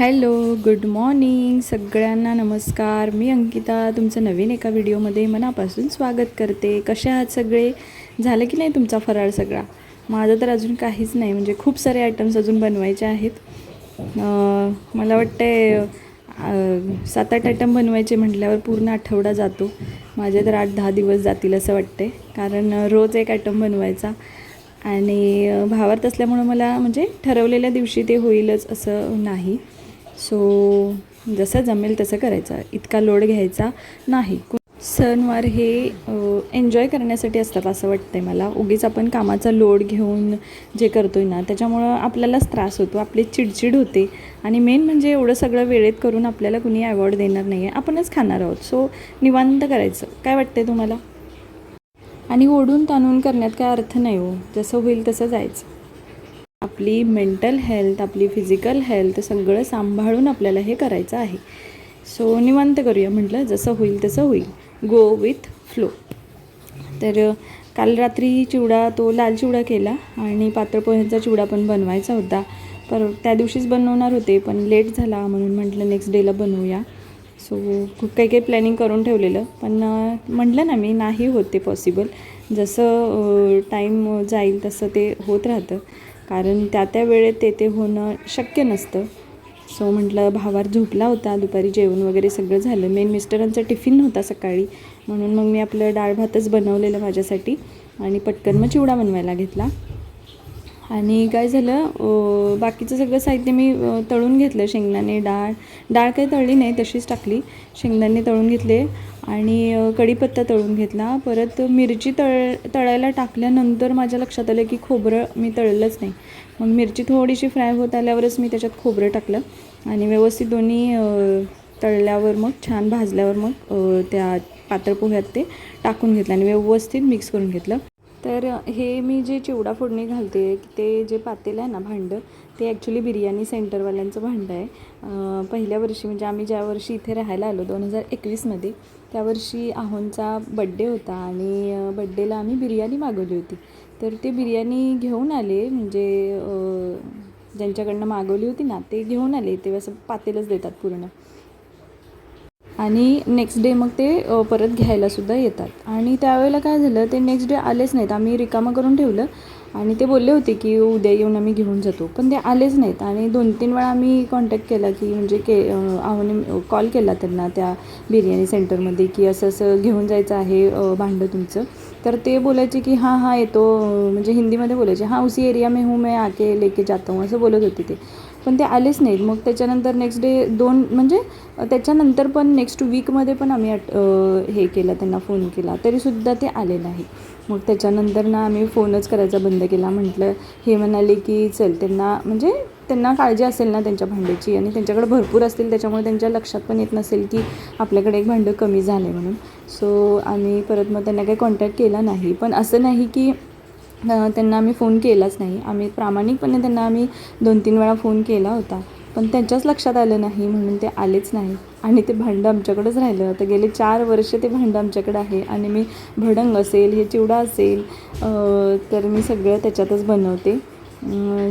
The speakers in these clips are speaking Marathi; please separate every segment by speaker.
Speaker 1: Hello good morning. सगळ्यांना नमस्कार. मी अंकिता तुमचं नवीन एका व्हिडिओमध्ये मनापासून स्वागत करते. कसे आहात सगळे? झालं की नाही तुमचा फराळ सगळा? माझं तर अजून काहीच नाही. म्हणजे खूप सारे आयटम्स अजून बनवायचे आहेत. मला वाटते सात आठ आयटम बनवायचे म्हटल्यावर पूर्ण आठवडा जातो. माझे तर आठ दहा दिवस जातील असं वाटते कारण रोज एक आयटम बनवायचा. आणि भावार्थ असल्यामुळं मला म्हणजे ठरवलेल्या दिवशी ते होईलच असं नाही. सो जसं जमेल तसं करायचं. इतका लोड घ्यायचा नाही. सणवार हे एन्जॉय करण्यासाठी असतात असं वाटतंय मला. उगीच आपण कामाचा लोड घेऊन जे करतोय ना त्याच्यामुळं आपल्यालाच त्रास होतो. आपली चिडचिड होते. आणि मेन म्हणजे एवढं सगळं वेळेत करून आपल्याला कुणी अवॉर्ड देणार नाही आहे आपणच खाणार आहोत. सो निवांत करायचं. काय वाटतंय तुम्हाला? आणि ओढून ताणून करण्यात काय अर्थ नाही हो. जसं होईल तसं जायचं. आपली मेंटल हेल्थ आपली फिजिकल हेल्थ सगळं सांभाळून आपल्याला हे करायचं आहे. सो निवांत करूया म्हटलं जसं होईल तसं होईल. गो विथ फ्लो तर काल रात्री चिवडा तो लाल चिवडा केला आणि पातळ पोह्यांचा चिवडा पण बनवायचा होता. पर त्या दिवशीच बनवणार होते पण लेट झाला म्हणून म्हटलं नेक्स्ट डेला बनवूया. सो खूप काही काही प्लॅनिंग करून ठेवलेलं पण म्हटलं ना मी नाही होत ते पॉसिबल जसं टाईम जाईल तसं ते होत राहतं. कारण त्या त्या वेळेत ते ते होणं शक्य नसतं. सो म्हटलं भावार झोपला होता दुपारी जेवण वगैरे सगळं झालं. मेन मिस्टरांचा टिफिन होता सकाळी. म्हणून मग मी आपलं डाळ भातच बनवलेलं माझ्यासाठी आणि पटकन मग चिवडा बनवायला घेतला. आणि काय झालं बाकीचं सगळं साहित्य मी तळून घेतलं. शेंगदाणे डाळ डाळ काही तळली नाही तशीच टाकली. शेंगदाणे तळून घेतले. आणि कढीपत्ता तळून घेतला. परत मिरची तळ तळायला टाकल्यानंतर माझ्या लक्षात आलं की खोबरं मी तळलंच नाही. मग मिरची थोडीशी फ्राय होत आल्यावरच मी त्याच्यात खोबरं टाकलं. आणि व्यवस्थित दोन्ही तळल्यावर मग छान भाजल्यावर मग त्या पातळ पोह्यात ते टाकून घेतलं आणि व्यवस्थित मिक्स करून घेतलं. तर हे मी जे चिवडा फोडणी घालते ते जे पातेलं आहे ना भांडं ते ॲक्च्युली बिर्याणी सेंटरवाल्यांचं भांडं आहे. पहिल्या वर्षी म्हणजे आम्ही ज्या वर्षी इथे राहायला आलो दोन हजार एकवीसमध्ये त्या वर्षी आहोंचा बड्डे होता आणि बड्डेला आम्ही बिर्याणी मागवली होती. तर ते बिर्याणी घेऊन आले म्हणजे ज्यांच्याकडनं मागवली होती ना ते घेऊन आले. ते असं पातेलच देतात पूर्ण. आणि नेक्स्ट डे मग ते परत घ्यायलासुद्धा येतात. आणि त्यावेळेला काय झालं ते नेक्स्ट डे आलेच नाहीत. आम्ही रिकामं करून ठेवलं. आणि ते बोलले होते की उद्या येऊन आम्ही घेऊन जातो. पण ते आलेच नाहीत. आणि दोन तीन वेळा आम्ही कॉन्टॅक्ट केला की म्हणजे के आव्हाने कॉल केला त्यांना त्या बिर्याणी सेंटरमध्ये की असं असं घेऊन जायचं आहे भांडं तुमचं. तर ते बोलायचे की हां हां येतो म्हणजे हिंदीमध्ये बोलायचे हां उसी एरिया में हूँ मैं आके लेके जाता हूँ असं बोलत होते ते. पण ते आलेच नाहीत. मग त्याच्यानंतर नेक्स्ट डे दोन म्हणजे त्याच्यानंतर पण नेक्स्ट वीकमध्ये पण आम्ही अट- हे केलं त्यांना फोन केला. तरीसुद्धा ते आले नाही. मग त्याच्यानंतर ना आम्ही फोनच करायचा बंद केला. म्हटलं हे म्हणाले की चल त्यांना म्हणजे त्यांना काळजी असेल ना त्यांच्या भांड्याची आणि त्यांच्याकडे भरपूर असतील त्याच्यामुळे त्यांच्या लक्षात पण येत नसेल की आपल्याकडे एक भांडं कमी झालं आहे म्हणून. सो आम्ही परत मग त्यांना काही कॉन्टॅक्ट केला नाही. पण असं नाही की त्यांना आम्ही फोन केलाच नाही. आम्ही प्रामाणिकपणे त्यांना आम्ही दोन तीन वेळा फोन केला होता. पण त्यांच्याच लक्षात आलं नाही म्हणून ते आलेच नाही. आणि ते भांडं आमच्याकडेच राहिलं. आता गेले चार वर्ष ते भांडं आमच्याकडे आहे. आणि मी भडंग असेल हे चिवडा असेल तर मी सगळं त्याच्यातच बनवते.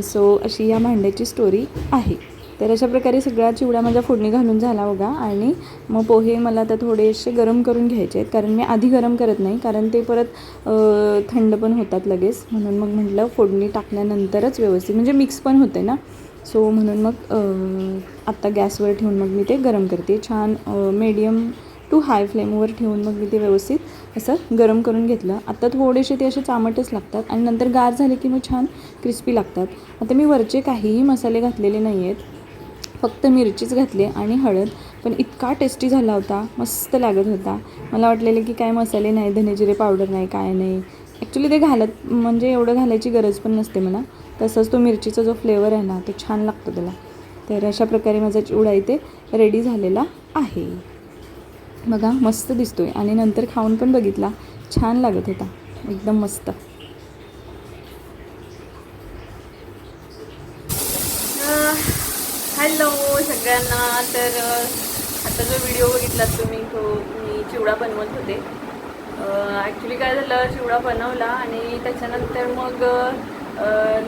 Speaker 1: सो अशी या भांड्याची स्टोरी आहे. तर अशा प्रकारे सगळा चिवडा माझ्या फोडणी घालून झाला बघा. आणि मग पोहे मला आता थोडेसे गरम करून घ्यायचे आहेत. कारण मी आधी गरम करत नाही कारण ते परत थंड पण होतात लगेच. म्हणून मग म्हटलं फोडणी टाकल्यानंतरच व्यवस्थित म्हणजे मिक्स पण होते ना. सो म्हणून मग आत्ता गॅसवर ठेवून मग मी ते गरम करते. छान मीडियम टू हाय फ्लेमवर ठेवून मग मी ते व्यवस्थित असं गरम करून घेतलं. आत्ता थोडेसे ते असे चामटच लागतात आणि नंतर गार झाले की मग छान क्रिस्पी लागतात. आता मी वरचे काहीही मसाले घातलेले नाही आहेत फक्त मिरचीच घातली आणि हळद. पण इतका टेस्टी झाला होता मस्त लागत होता. मला वाटलेलं की काय मसाले नाही धनेजिरे पावडर नाही काय नाही. ॲक्च्युली ते घालत म्हणजे एवढं घालायची गरज पण नसते मला. तसंच तो मिरचीचा जो फ्लेवर आहे ना तो छान लागतो त्याला. तर अशा प्रकारे माझा चिवडा इथे रेडी झालेला आहे. बघा मस्त दिसतो आहे आणि नंतर खाऊन पण बघितला. छान लागत होता. एकदम मस्त. हॅलो सगळ्यांना. तर आता जो व्हिडिओ बघितलात तुम्ही तो मी चिवडा बनवत होते. ॲक्च्युली काय झालं चिवडा बनवला आणि त्याच्यानंतर मग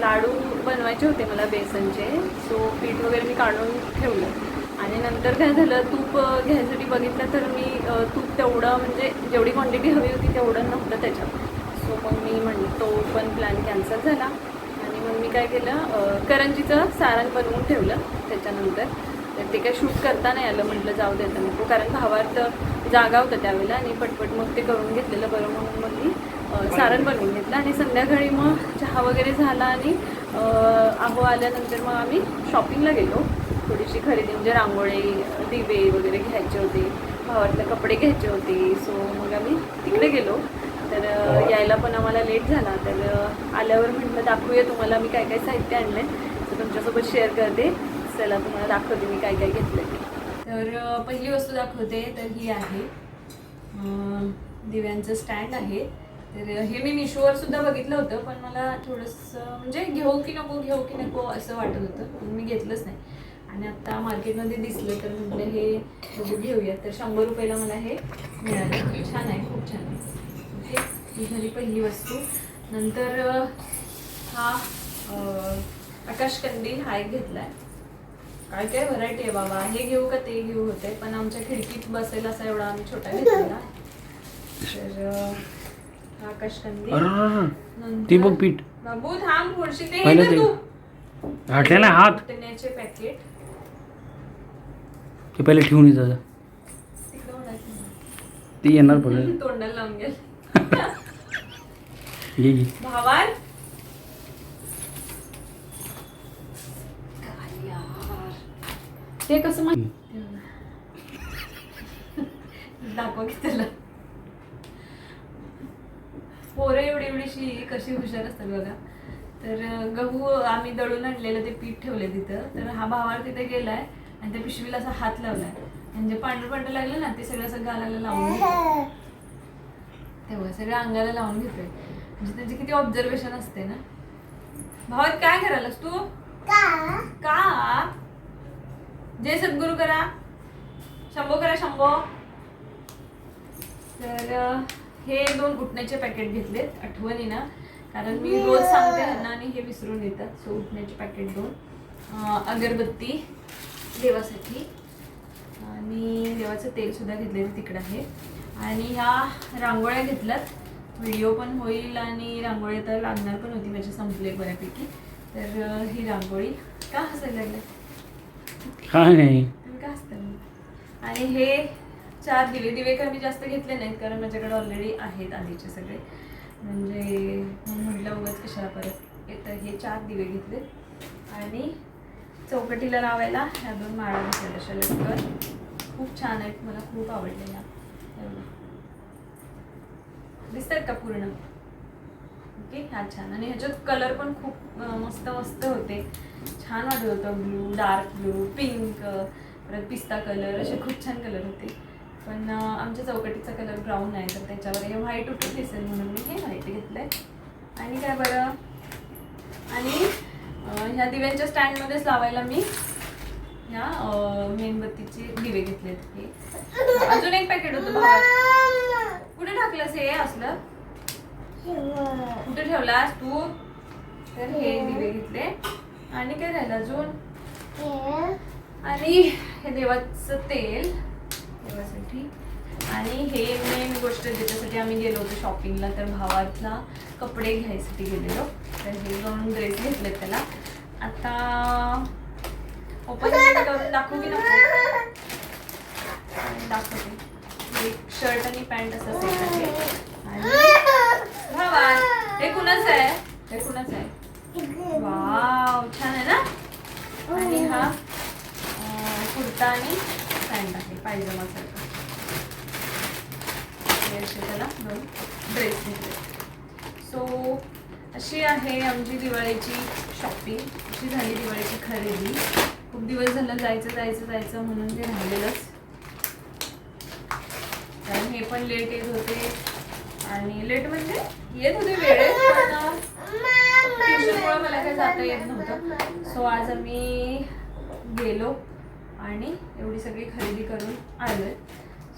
Speaker 1: लाडू बनवायचे होते मला बेसनचे. सो पीठ वगैरे मी काढून ठेवलं. आणि नंतर काय झालं तूप घ्यायसाठी बघितलं तर मी तूप तेवढं म्हणजे जेवढी क्वांटिटी हवी होती तेवढं नव्हतं त्याच्यात. सो मग मी म्हण तो पण प्लॅन कॅन्सल झाला. मग मी काय केलं करंजीचं सारण बनवून ठेवलं त्याच्यानंतर. तर ते काय शूट करता नाही आलं म्हटलं जाऊ द्यायचं नको. कारण भावात जागा होतं त्यावेळेला आणि पटपट मग ते करून घेतलेलं बरं म्हणून मग मी सारण बनवून घेतलं. आणि संध्याकाळी मग चहा वगैरे झाला आणि अहो आहो आल्यानंतर मग आम्ही शॉपिंगला गेलो. थोडीशी खरेदी म्हणजे रांगोळी दिवे वगैरे घ्यायचे होते भावातले कपडे घ्यायचे होते. सो मग आम्ही तिकडे गेलो. तर यायला पण आम्हाला लेट झाला. तर आल्यावर म्हटलं दाखवूया तुम्हाला मी काय काय साहित्य आणलं आहे तर तुमच्यासोबत शेअर करते. चला तुम्हाला दाखवते मी काय काय घेतलं तर पहिली वस्तू दाखवते तर ही आहे. दिव्यांचं स्टँड आहे. तर हे मी मिशोवर सुद्धा बघितलं होतं पण मला थोडंसं म्हणजे घेऊ की नको घेऊ की नको असं वाटत होतं. म्हणून मी घेतलंच नाही. आणि आता मार्केटमध्ये दिसलं तर म्हटलं हे बघू घेऊयात. तर शंभर रुपयाला मला हे मिळालं. छान आहे खूप छान आहे. ही झाली पहिली वस्तू. नंतर हा अ, आकाश कंदील हा एक घेतला आहे काय काय व्हरायटी आहे बाबा? हे घेऊ का ते घेऊ होते पण आमच्या खिडकीत बसेल असा एवढा आम्ही छोटा घेतलेला. तर हा आकाश कंदील
Speaker 2: अरररर.
Speaker 1: नंतर-
Speaker 2: ती बघ पीठ.
Speaker 1: बाबू थांब थोडीशी ते. हे
Speaker 2: हाटलेला हात.
Speaker 1: उठण्याचे पॅकेट
Speaker 2: ते पहिले ठेवून येत. ते येणार पडेल
Speaker 1: तोंडाला लावून गेल
Speaker 2: घे घे
Speaker 1: भावार काय यार. ते कसं माहिती दाखव की त्याला. पोरं एवढी एवढीशी कशी हुशार असतात बघा. तर गहू आम्ही दळून आणलेलं ते पीठ ठेवले तिथं. तर हा भावार तिथे गेलाय आणि त्या पिशवीला असा हात लावलाय. म्हणजे पांढरं पांढरं लागलं ना ते सगळं असं गालाला लावून. तेव्हा सगळं अंगाला लावून घेतोय म्हणजे त्याची किती ऑब्झर्वेशन असते ना? भावात काय करायलास तू? का? जय सद्गुरू करा. शंभो करा शंभो. तर हे दोन उठण्याचे पॅकेट घेतलेत आठवणी ना? कारण मी रोज सांगते ह्यांना आणि हे विसरून येतात. सो उठण्याचे पॅकेट दोन. अगरबत्ती देवासाठी. आणि देवाचं तेल सुद्धा घेतलेलं तिकडं आहे. आणि ह्या रांगोळ्या घेतल्यात. व्हिडिओ पण होईल आणि रांगोळी तर लागणार पण होती माझे संपले बऱ्यापैकी. तर ही रांगोळी का हसायला लागले?
Speaker 2: काय नाही.
Speaker 1: तुम्ही का हसता? आणि हे चार दिवे दिवे काय मी जास्त घेतले नाहीत कारण माझ्याकडे ऑलरेडी आहेत आधीचे सगळे. म्हणजे म्हटलं उगाच कशाला परत. येतं हे चार दिवे घेतले. आणि चौकटीला लावायला ह्या दोन माळा घेतल्या अशा लटकन खूप छान आहेत मला खूप आवडलेल्या. दिसतात का पूर्ण? ओके हा छान. आणि ह्याच्यात कलर पण खूप मस्त मस्त होते. छान वाटत होतं. ब्लू डार्क ब्लू पिंक परत पिस्ता कलर असे खूप छान कलर होते. पण आमच्या चौकटीचा कलर ब्राऊन आहे तर त्याच्यावर हे व्हाईट उठून दिसेल म्हणून मी हे व्हाईट घेतलंय. आणि काय बरं? आणि ह्या दिव्यांच्या स्टँडमध्येच लावायला मी ह्या मेणबत्तीचे दिवे घेतलेत. हे. अजून एक पॅकेट होतं कुठे टाकलंस हे असलं? कुठे ठेवलास तू? तर हे दिवे घेतले. आणि काय राहिलं अजून? आणि हे देवाचं तेल. देवासाठी. आणि हे मेन गोष्ट ज्याच्यासाठी आम्ही गेलो होतो शॉपिंगला तर भावातला कपडे घ्यायसाठी गेलेलो. तर हे दोन ड्रेस घेतलेत त्याला. आता ओपन करून दाखवू की नको. दाखवते. एक शर्ट आणि पॅन्ट असं सेट आहे. आणि हे कुणाच आहे? हे कुणाच आहे? वाव छान आहे ना? आणि हा? कुर्ता आणि पॅन्ट आहे पायजमा सारखा. असे त्याला दोन ड्रेस घेतले. सो अशी आहे आमची दिवाळीची शॉपिंग अशी झाली दिवाळीची खरेदी. खूप दिवस झालं जायचं जायचं जायचं म्हणून ते राहिलेलंच. ते पण लेट येत होते. आणि लेट म्हणजे येत होते वेळेत ट्युशनमुळे मला काही जाता येत नव्हतं. सो आज आम्ही गेलो आणि एवढी सगळी खरेदी करून आलो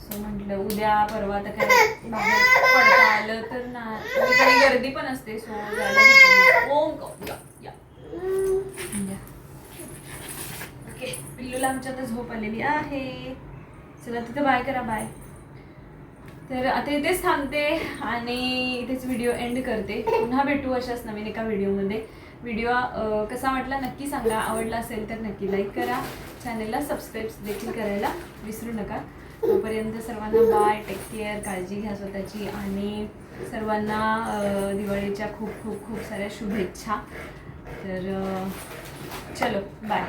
Speaker 1: सो म्हटलं उद्या परवा तर काय बाहेर पडता आलं तर ना. गर्दी पण असते. सो जायला ओम या, या. या. ओके पिल्लूला आमच्या आता झोप आलेली आहे. चला तिथं बाय करा बाय तर आता इथेच थांबते आणि इथेच व्हिडिओ एंड करते. पुन्हा भेटू अशाच नवीन एका व्हिडिओमध्ये व्हिडिओ कसा वाटला नक्की सांगा. आवडला असेल तर नक्की लाईक करा. चॅनलला सबस्क्राईब देखील करायला विसरू नका. तोपर्यंत सर्वांना बाय टेक केअर काळजी घ्या स्वतःची. आणि सर्वांना दिवाळीच्या खूप खूप खूप साऱ्या शुभेच्छा. तर चलो बाय